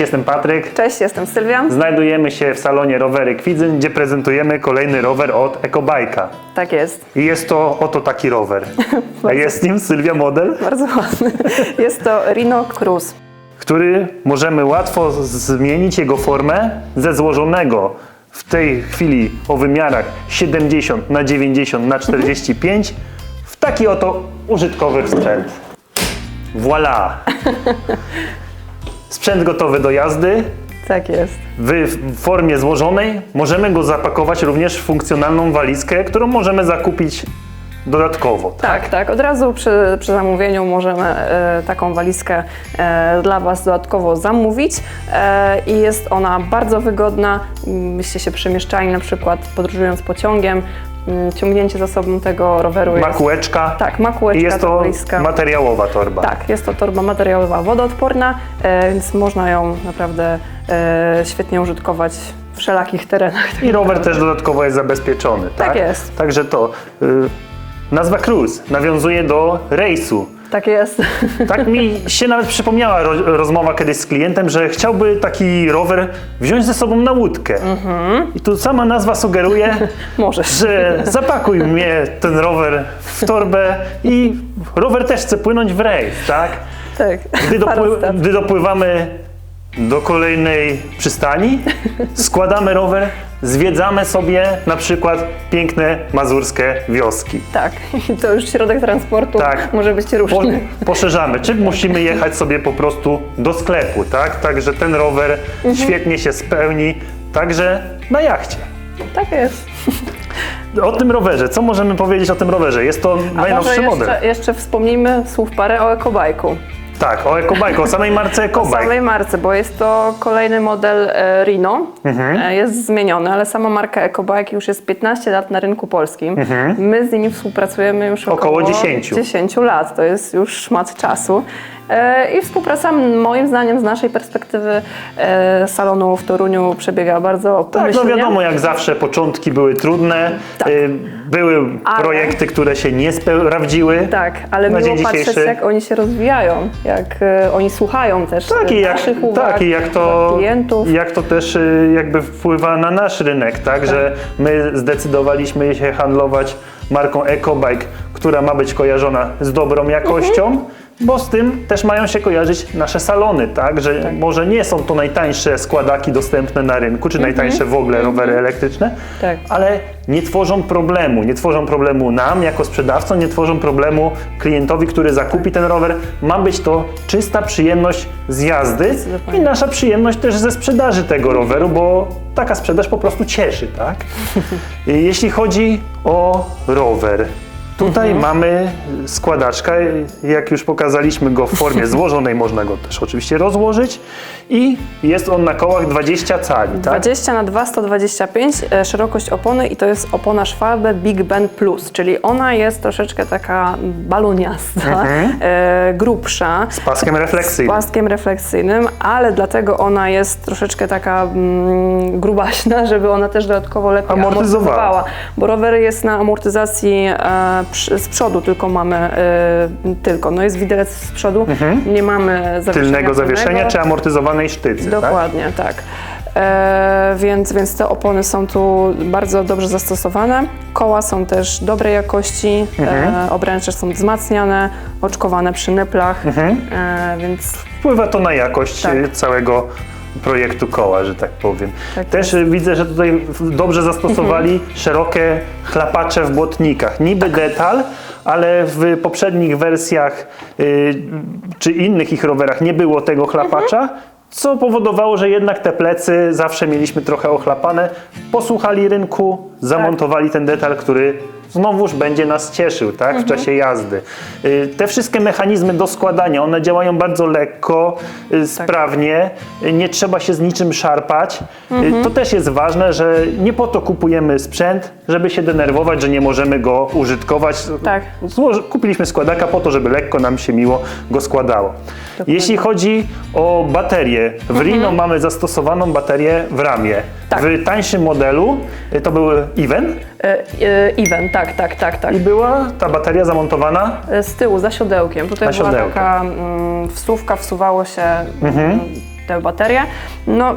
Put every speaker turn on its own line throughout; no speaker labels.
Cześć, jestem Patryk.
Cześć, jestem Sylwia.
Znajdujemy się w salonie Rowery Kwidzyn, gdzie prezentujemy kolejny rower od Ekobajka.
Tak jest.
I jest to oto taki rower. A jest nim Sylwia Model,
Bardzo ładny. Jest to Rhino Cruise.
który możemy łatwo zmienić jego formę ze złożonego w tej chwili o wymiarach 70 na 90 na 45 w taki oto użytkowy sprzęt. Voilà! Sprzęt gotowy do jazdy,
Tak jest.
w formie złożonej możemy go zapakować również w funkcjonalną walizkę, którą możemy zakupić dodatkowo.
Tak, tak. Od razu przy, przy zamówieniu możemy e, taką walizkę e, dla Was dodatkowo zamówić e, i jest ona bardzo wygodna. Byście się przemieszczali na przykład podróżując pociągiem. Mm, Ciągnięcie za sobą tego roweru
Ma
jest... Tak, ma kółeczka,
i jest to
walizka.
materiałowa torba.
Tak, jest to torba materiałowa wodoodporna, e, więc można ją naprawdę e, świetnie użytkować w wszelakich terenach.
I rower też dodatkowo jest zabezpieczony. Tak,
Tak jest.
Także to. Y, nazwa cruise nawiązuje do rejsu.
Tak jest.
Tak mi się nawet przypomniała ro, rozmowa kiedyś z klientem, że chciałby taki rower wziąć ze sobą na łódkę.
Mhm.
I tu sama nazwa sugeruje, że zapakuj mnie ten rower w torbę i rower też chce płynąć w rejs, tak?
Tak.
Gdy, dopły, gdy dopływamy do kolejnej przystani, składamy rower, zwiedzamy sobie na przykład piękne mazurskie wioski.
Tak, i to już środek transportu
Tak.
może być
Po,
różny.
poszerzamy. Czy musimy jechać sobie po prostu do sklepu, tak? Także ten rower
Mhm.
świetnie się spełni, także na jachcie.
Tak jest.
O tym rowerze, co możemy powiedzieć o tym rowerze? Jest to
A
najnowszy
może
model.
jeszcze, jeszcze wspomnijmy słów parę o ekobajku.
Tak, o Ekobike, o samej marce
O
Ekobike.
samej marce, bo jest to kolejny model e, Rino.
Mhm.
E, Jest zmieniony, ale sama marka Ekobike już jest 15 lat na rynku polskim. My z nimi współpracujemy już
Mhm. Około
około
10.
10 lat. To jest już szmat czasu. E, I współpraca moim zdaniem z naszej perspektywy e, salonu w Toruniu przebiega bardzo
Tak, no wiadomo, jak zawsze początki były trudne,
Tak.
y, były
Ale-
projekty, które się nie sprawdziły.
Tak, ale
Na
miło patrzeć,
dzisiejszy-
jak oni się rozwijają, jak e, oni słuchają też
Tak,
e,
i jak,
naszych uwag,
tak, i jak to,
klientów.
jak to też jakby wpływa na nasz rynek, tak, że my zdecydowaliśmy się handlować marką EcoBike, która ma być kojarzona z dobrą jakością,
Mhm.
Bo z tym też mają się kojarzyć nasze salony, tak, że może nie są to najtańsze składaki dostępne na rynku, czy najtańsze w ogóle rowery elektryczne,
Mhm. Tak.
ale nie tworzą problemu, nie tworzą problemu nam jako sprzedawcom, nie tworzą problemu klientowi, który zakupi ten rower. Ma być to czysta przyjemność z jazdy i nasza przyjemność też ze sprzedaży tego roweru, bo taka sprzedaż po prostu cieszy, tak? Jeśli chodzi o rower, tutaj mamy składaczka, jak już pokazaliśmy go w formie złożonej, można go też oczywiście rozłożyć i jest on na kołach 20 cali, tak?
20 na 2, 125 e, szerokość opony i to jest opona Schwalbe Big Ben Plus, czyli ona jest troszeczkę taka baloniasta, e, grubsza.
Z paskiem
Z
refleksyjnym.
paskiem refleksyjnym, ale dlatego ona jest troszeczkę taka mm, grubaśna, żeby ona też dodatkowo lepiej
Amortyzowała.
amortyzowała. Bo rower jest na amortyzacji e, z przodu, tylko mamy e, tylko. No jest widelec z przodu, nie mamy zawieszenia
Tylnego zawieszenia
tylnego.
czy amortyzowanej sztycy, tak?
Dokładnie, tak. E, więc, więc te opony są tu bardzo dobrze zastosowane. Koła są też dobrej jakości,
Mhm.
e, obręcze są wzmacniane, oczkowane przy nyplach, e, więc
Wpływa to na jakość
Tak.
y, całego projektu koła, że tak powiem.
Tak
Też y, widzę, że tutaj dobrze zastosowali szerokie chlapacze w błotnikach. Niby detal, ale w poprzednich wersjach y, czy innych ich rowerach nie było tego chlapacza. Co powodowało, że jednak te plecy zawsze mieliśmy trochę ochlapane. Posłuchali rynku, zamontowali ten detal, który znowuż będzie nas cieszył tak, w czasie jazdy. Y, Te wszystkie mechanizmy do składania, one działają bardzo lekko, y, sprawnie, y, nie trzeba się z niczym szarpać. Y, To też jest ważne, że nie po to kupujemy sprzęt, żeby się denerwować, że nie możemy go użytkować.
Tak.
Kupiliśmy składaka po to, żeby lekko nam się miło go składało. Jeśli chodzi o baterię, w Rino mamy zastosowaną baterię w ramie.
Tak.
W tańszym modelu to był Even
e, e, event, tak, tak, tak, tak.
i była ta bateria zamontowana
E, Z tyłu, za siodełkiem. Tutaj
Za
była
siodełkiem.
taka mm, wsówka, wsuwało się mm, te baterie. No,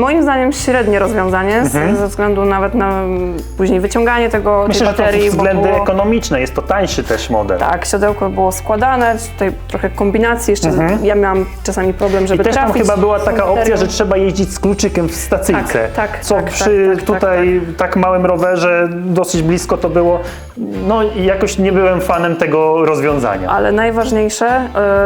moim zdaniem średnie rozwiązanie, z, ze względu nawet na mm, później wyciąganie tego,
Mhm. Myślę,
tej
że to
baterii. bo
względy
było-
ekonomiczne, jest to tańszy też model.
tak, siodełko było składane, tutaj trochę kombinacji, jeszcze ja miałam czasami problem,
Mhm. I
żeby
też tam
trafić
chyba była taka
baterią.
opcja, że trzeba jeździć z kluczykiem w stacyjce.
Tak, tak,
co
tak,
przy
tak, tak,
tutaj tak, małym rowerze dosyć blisko to było. No i jakoś nie byłem fanem tego rozwiązania.
Ale najważniejsze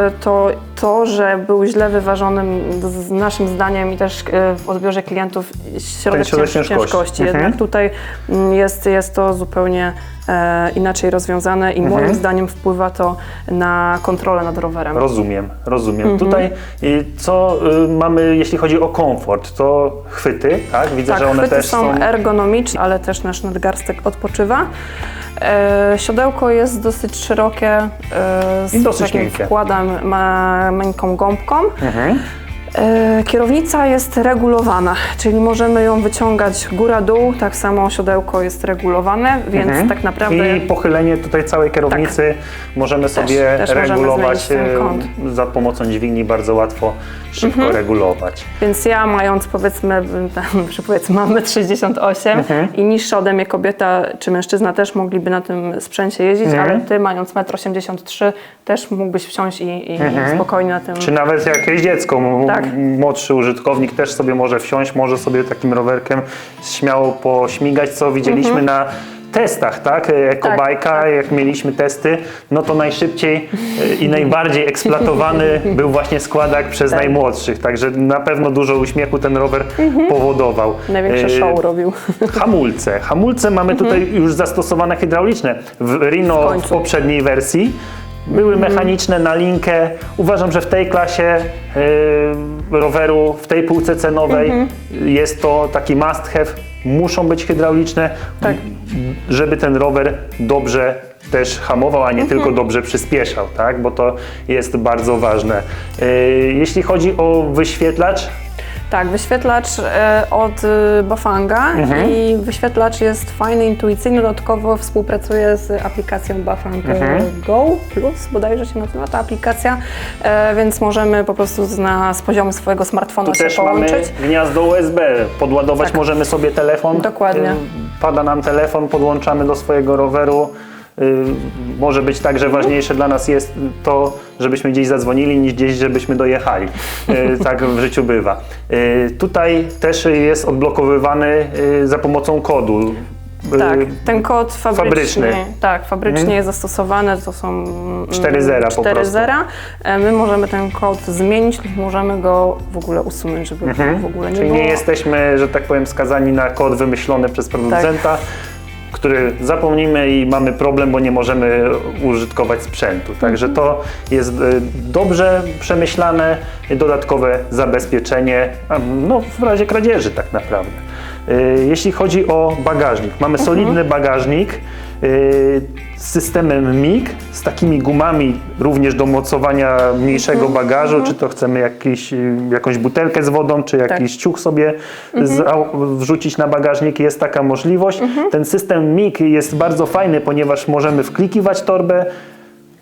y, to to, że był źle wyważonym z naszym zdaniem i też y, w odbiorze klientów środek,
środek
cięż-
ciężkości.
ciężkości.
Mhm.
Jednak tutaj mm, jest, jest to zupełnie e, inaczej rozwiązane i
Mhm.
moim zdaniem wpływa to na kontrolę nad rowerem.
Rozumiem, rozumiem.
Mhm.
Tutaj y, co y, mamy, jeśli chodzi o komfort, to chwyty, tak? Widzę,
tak,
że one
chwyty
też
są ergonomiczne, ale też nasz nadgarstek odpoczywa. E, siodełko jest dosyć szerokie, e, z
I dosyć
takim
miękkie.
wkładem, ma miękką gąbką.
Mhm.
E, Kierownica jest regulowana, czyli możemy ją wyciągać góra-dół, tak samo siodełko jest regulowane, więc
Mhm.
tak naprawdę
I pochylenie tutaj całej kierownicy możemy sobie
też możemy
regulować
zmienić ten
y,
kąt.
za pomocą dźwigni bardzo łatwo, szybko
Mhm.
regulować.
Więc ja mając powiedzmy, powiedzmy mamy 68
Mhm.
i niższa ode mnie kobieta czy mężczyzna też mogliby na tym sprzęcie jeździć,
Mhm.
ale ty mając 1,83 m też mógłbyś wsiąść i, i spokojnie na tym...
Czy nawet jakieś dziecko, m-
Tak.
młodszy użytkownik też sobie może wsiąść, może sobie takim rowerkiem śmiało pośmigać, co widzieliśmy na testach, tak? Ekobajka,
Mhm. tak.
jak mieliśmy testy, no to najszybciej y, i najbardziej eksploatowany był właśnie składak przez
Tak.
najmłodszych, także na pewno dużo uśmiechu ten rower powodował.
Największe
Y,
show robił.
Hamulce. Hamulce mamy tutaj już zastosowane hydrauliczne. W Rino
W
w, poprzedniej wersji były mechaniczne na linkę. Uważam, że w tej klasie y, roweru, w tej półce cenowej jest to taki must have. Muszą być hydrauliczne,
Tak.
żeby ten rower dobrze też hamował, a nie tylko dobrze przyspieszał, tak? bo to jest bardzo ważne. Y, jeśli chodzi o wyświetlacz,
Tak, wyświetlacz e, od e, Bafanga
Mhm.
i wyświetlacz jest fajny, intuicyjny, dodatkowo współpracuje z aplikacją Bafang e,
Mhm.
Go Plus, bodajże się nazywa ta aplikacja, e, więc możemy po prostu z, na, z poziomu swojego smartfona
Tu
się
też mamy
połączyć.
gniazdo USB. Podładować
Tak.
możemy sobie telefon.
Dokładnie.
Y, Pada nam telefon, podłączamy do swojego roweru. Y, Może być tak, że ważniejsze dla nas jest to, żebyśmy gdzieś zadzwonili, niż gdzieś, żebyśmy dojechali. Y, Tak w życiu bywa. Y, Tutaj też jest odblokowywany za pomocą kodu.
Tak, ten kod fabryczny,
fabryczny.
tak, fabrycznie jest zastosowany, to są mm,
Cztery zera po
cztery
prostu.
zera. E, My możemy ten kod zmienić lub możemy go w ogóle usunąć, żeby w ogóle nie.
Czyli
było.
nie jesteśmy, że tak powiem, skazani na kod wymyślony przez producenta,
Tak.
Który zapomnimy i mamy problem, bo nie możemy użytkować sprzętu. Także to jest e, dobrze przemyślane, dodatkowe zabezpieczenie, no w razie kradzieży tak naprawdę. E, Jeśli chodzi o bagażnik, mamy solidny bagażnik e, z systemem MIG, z takimi gumami również do mocowania mniejszego bagażu, czy to chcemy jakiś, y, jakąś butelkę z wodą, czy jakiś ciuch sobie za- wrzucić na bagażnik, jest taka możliwość. Ten system MIG jest bardzo fajny, ponieważ możemy wklikiwać torbę,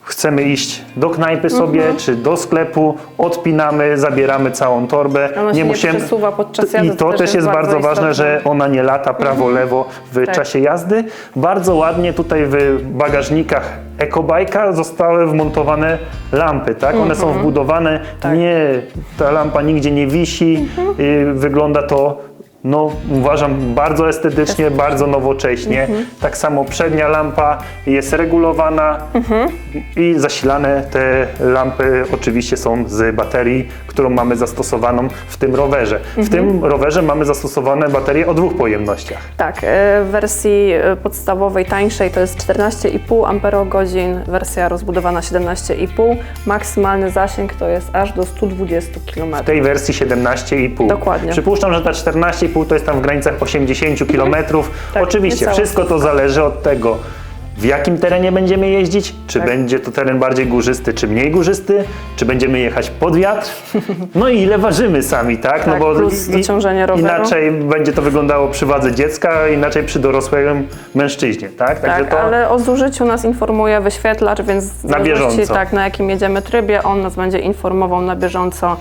chcemy iść do knajpy sobie, czy do sklepu, odpinamy, zabieramy całą torbę.
Ona się nie przesuwa podczas jazdy,
I to też jest bardzo ważne, że ona nie lata prawo-lewo w
Tak.
czasie jazdy. Bardzo ładnie tutaj w bagażnikach ekobajka zostały wmontowane lampy, tak? One są wbudowane,
Tak.
nie, ta lampa nigdzie nie wisi, y, wygląda to no, uważam bardzo estetycznie, bardzo nowocześnie. Tak samo przednia lampa jest regulowana i zasilane te lampy oczywiście są z baterii, którą mamy zastosowaną w tym rowerze. W tym rowerze mamy zastosowane baterie o dwóch pojemnościach.
Tak, e, w wersji e, podstawowej, tańszej to jest 14,5 Ah, wersja rozbudowana 17,5. Maksymalny zasięg to jest aż do 120 km.
W tej wersji 17,5.
Dokładnie.
Przypuszczam, że ta 14,5 to jest tam w granicach 80 km.
Tak,
Oczywiście,
niecałe.
wszystko to zależy od tego, w jakim terenie będziemy jeździć, czy
Tak.
będzie to teren bardziej górzysty, czy mniej górzysty, czy będziemy jechać pod wiatr, no i ile ważymy sami, tak?
Tak, plus dociążenie roweru.
Inaczej będzie to wyglądało przy wadze dziecka, inaczej przy dorosłym mężczyźnie, tak? Także
Tak,
to
ale o zużyciu nas informuje wyświetlacz, więc
Na bieżąco.
tak, na jakim jedziemy trybie, on nas będzie informował na bieżąco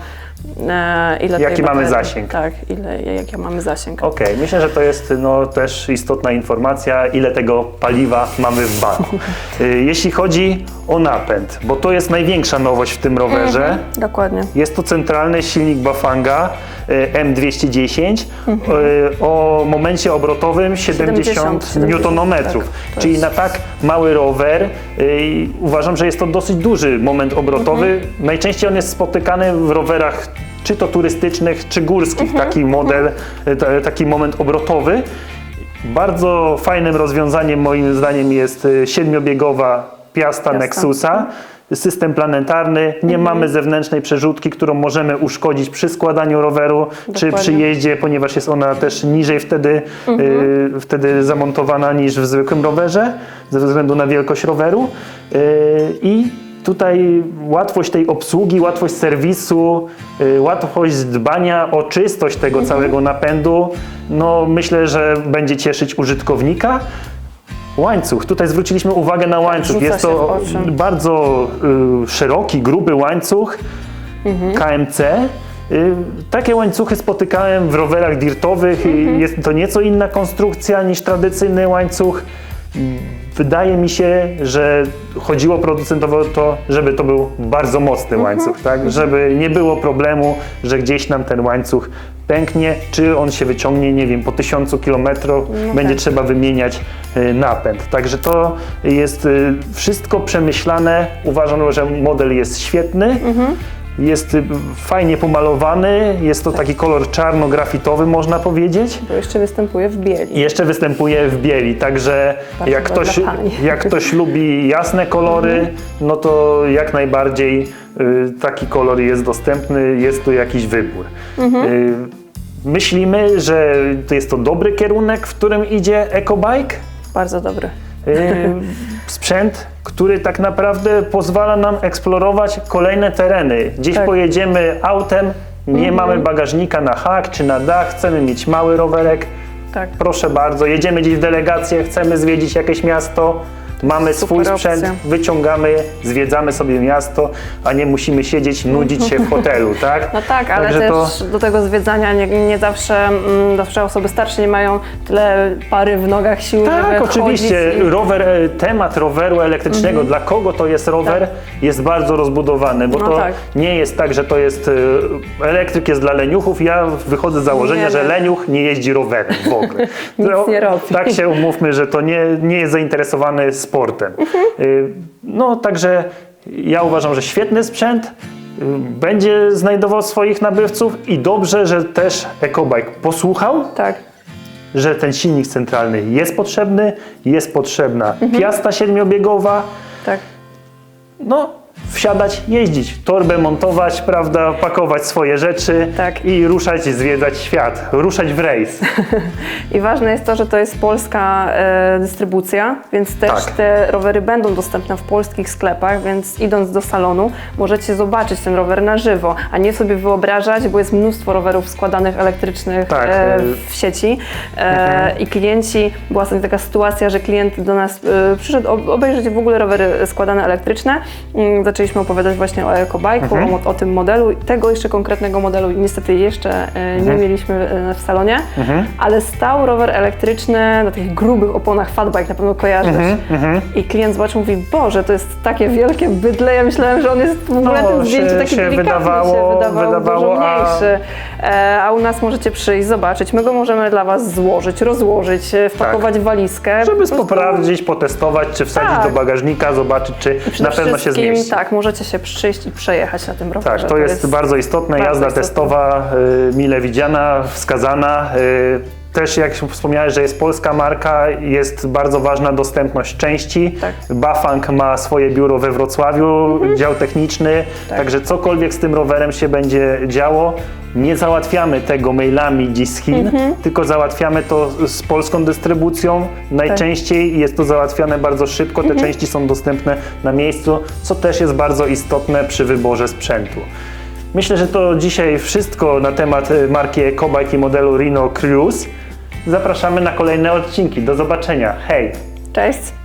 ile tej
Jaki mamy
baterii-
zasięg.
Tak, ile, jaki mamy zasięg.
Okej, myślę, że to jest no, też istotna informacja, ile tego paliwa mamy w baku. Y, Jeśli chodzi o napęd, bo to jest największa nowość w tym rowerze.
Dokładnie.
Jest to centralny silnik Bafanga M210
Mhm.
y, o momencie obrotowym 70,
70
Nm.
tak,
Czyli
jest-
na tak mały rower y, uważam, że jest to dosyć duży moment obrotowy.
Mhm.
Najczęściej on jest spotykany w rowerach czy to turystycznych, czy górskich,
Mhm.
taki model, ta- taki moment obrotowy. Bardzo fajnym rozwiązaniem moim zdaniem jest siedmiobiegowa Piasta,
Piasta.
Nexusa. System planetarny, nie mamy zewnętrznej przerzutki, którą możemy uszkodzić przy składaniu roweru czy przy
Dokładnie.
jeździe, ponieważ jest ona też niżej wtedy, y, wtedy zamontowana niż w zwykłym rowerze, ze względu na wielkość roweru. Y, I tutaj łatwość tej obsługi, łatwość serwisu, y, łatwość dbania o czystość tego całego napędu, no myślę, że będzie cieszyć użytkownika. Łańcuch. Tutaj zwróciliśmy uwagę na łańcuch.
rzuca
Jest
się
to
w oczy.
bardzo y, szeroki, gruby łańcuch KMC. Y, takie łańcuchy spotykałem w rowerach dirtowych. i Jest to nieco inna konstrukcja niż tradycyjny łańcuch. Wydaje mi się, że chodziło producentowi o to, żeby to był bardzo mocny łańcuch, tak? Żeby nie było problemu, że gdzieś nam ten łańcuch pęknie, czy on się wyciągnie, nie wiem, po tysiącu kilometrów będzie
tak.
trzeba wymieniać y, napęd. Także to jest y, wszystko przemyślane. Uważam, że model jest świetny. Jest y, fajnie pomalowany, jest to taki kolor czarno-grafitowy, można powiedzieć.
Bo jeszcze występuje w bieli.
Jeszcze występuje w bieli, także
Bardzo
jak ktoś, jak ktoś lubi jasne kolory, no to jak najbardziej y, taki kolor jest dostępny, jest to jakiś wybór. Y, myślimy, że to jest to dobry kierunek, w którym idzie EcoBike.
Bardzo dobry.
Y, sprzęt, który tak naprawdę pozwala nam eksplorować kolejne tereny. Gdzieś
Tak.
pojedziemy autem, nie mamy bagażnika na hak czy na dach, chcemy mieć mały rowerek.
Tak.
Proszę bardzo, jedziemy gdzieś w delegację, chcemy zwiedzić jakieś miasto, mamy swój
Super
sprzęt,
opcja.
wyciągamy, zwiedzamy sobie miasto, a nie musimy siedzieć, nudzić się w hotelu, tak?
No tak, ale
Także
też
to-
do tego zwiedzania nie, nie zawsze, mm, zawsze osoby starsze nie mają tyle pary w nogach siły,
Tak,
żeby
oczywiście.
i-
Rower, e, temat roweru elektrycznego, dla kogo to jest rower, jest bardzo rozbudowany, bo
Tak. No
to
tak.
nie jest tak, że to jest e, elektryk jest dla leniuchów. Ja wychodzę z założenia,
Nie,
że
nie.
leniuch nie jeździ rowerem w ogóle.
Nic
No,
nie robi.
Tak się umówmy, że to nie, nie jest zainteresowany sportem.
Mhm.
Y, No także ja uważam, że świetny sprzęt. y, Będzie znajdował swoich nabywców i dobrze, że też EcoBike posłuchał
Tak,
że ten silnik centralny jest potrzebny, jest potrzebna piasta siedmiobiegowa,
tak.
no wsiadać, jeździć, torbę montować, prawda, pakować swoje rzeczy
Tak.
i ruszać, zwiedzać świat, ruszać w rejs.
I ważne jest to, że to jest polska e, dystrybucja, więc też
Tak.
te rowery będą dostępne w polskich sklepach, więc idąc do salonu możecie zobaczyć ten rower na żywo, a nie sobie wyobrażać, bo jest mnóstwo rowerów składanych elektrycznych
Tak,
e,
e,
w sieci e, i klienci, była ostatnio taka sytuacja, że klient do nas przyszedł ob- obejrzeć w ogóle rowery składane elektryczne. Zaczęliśmy opowiadać właśnie o ekobajku, o, o tym modelu. Tego jeszcze konkretnego modelu niestety jeszcze e, nie mieliśmy e, w salonie, ale stał rower elektryczny na takich grubych oponach fatbike, na pewno kojarzysz. I klient zobaczył, mówi, Boże, to jest takie wielkie bydle, ja myślałem, że on jest w ogóle
No,
ten zdjęciu taki
się wydawało-
się wydawał
wydawało,
dużo
a-
mniejszy. E, a u nas możecie przyjść, zobaczyć, my go możemy dla Was złożyć, rozłożyć, wpakować w walizkę.
Tak. Żeby
Po prostu-
sprawdzić, potestować, czy wsadzić
Tak.
do bagażnika, zobaczyć, czy na pewno się zmieści.
Tak, możecie się przyjść i przejechać na tym rowerze.
Tak, to jest bardzo istotne.
bardzo
Jazda
istotne.
testowa, y, mile widziana, wskazana. Y, też jak wspomniałeś, że jest polska marka, jest bardzo ważna dostępność części.
Tak.
Bafang ma swoje biuro we Wrocławiu, dział techniczny,
Tak.
także cokolwiek z tym rowerem się będzie działo, nie załatwiamy tego mailami gdzieś z Chin, tylko załatwiamy to z polską dystrybucją. Najczęściej jest to załatwiane bardzo szybko, te części są dostępne na miejscu, co też jest bardzo istotne przy wyborze sprzętu. Myślę, że to dzisiaj wszystko na temat y, marki EcoBike i modelu Reno Cruise. Zapraszamy na kolejne odcinki. Do zobaczenia. Hej!
Cześć!